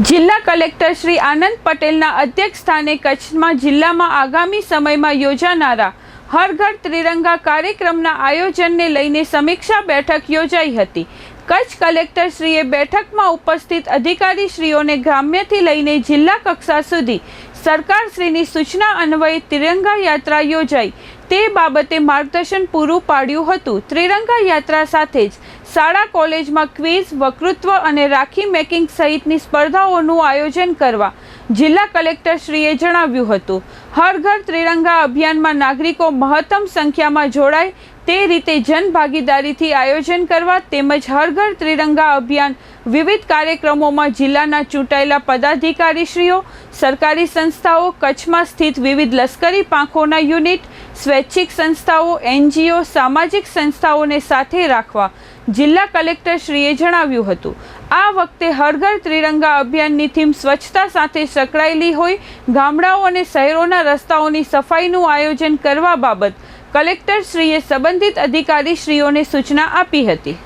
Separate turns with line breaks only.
જિલ્લા કલેક્ટર શ્રી આનંદ પટેલના અધ્યક્ષ સ્થાને કચ્છમાં જિલ્લામાં આગામી સમયમાં યોજાનારા હર ઘર ત્રિરંગા કાર્યક્રમના આયોજનને લઈને સમીક્ષા બેઠક યોજાઈ હતી. કચ્છ કલેક્ટરશ્રીએ બેઠકમાં ઉપસ્થિત અધિકારીશ્રીઓને ગ્રામ્યથી લઈને જિલ્લા કક્ષા સુધી સરકારશ્રીની સૂચના અન્વયે ત્રિરંગા યાત્રા યોજાઈ. તે બાબતે માર્ગદર્શન પૂરું પાડ્યું હતું. ત્રિરંગા યાત્રા સાથે જ શાળા કોલેજમાં ક્વિઝ વકૃત્વ અને રાખી મેકિંગ સહિતની સ્પર્ધાઓનું આયોજન કરવા જિલ્લા કલેક્ટરશ્રીએ જણાવ્યું હતું. હર ઘર ત્રિરંગા અભિયાનમાં નાગરિકો મહત્તમ સંખ્યામાં જોડાય તે રીતે જનભાગીદારીથી આયોજન કરવા તેમજ હર ઘર ત્રિરંગા અભિયાન વિવિધ કાર્યક્રમોમાં જિલ્લાના ચૂંટાયેલા પદાધિકારીશ્રીઓ, સરકારી સંસ્થાઓ, કચ્છમાં સ્થિત વિવિધ લશ્કરી પાંખોના યુનિટ, સ્વૈચ્છિક સંસ્થાઓ, એનજીઓ, સામાજિક સંસ્થાઓને સાથે રાખવા જિલ્લા કલેક્ટરશ્રીએ જણાવ્યું હતું. આ વખતે હરઘર ત્રિરંગા અભિયાનની થીમ સ્વચ્છતા સાથે સંકળાયેલી હોય, ગામડાઓ અને શહેરોના રસ્તાઓની સફાઈનું આયોજન કરવા બાબત કલેક્ટરશ્રીએ સંબંધિત અધિકારીશ્રીઓને સૂચના આપી હતી.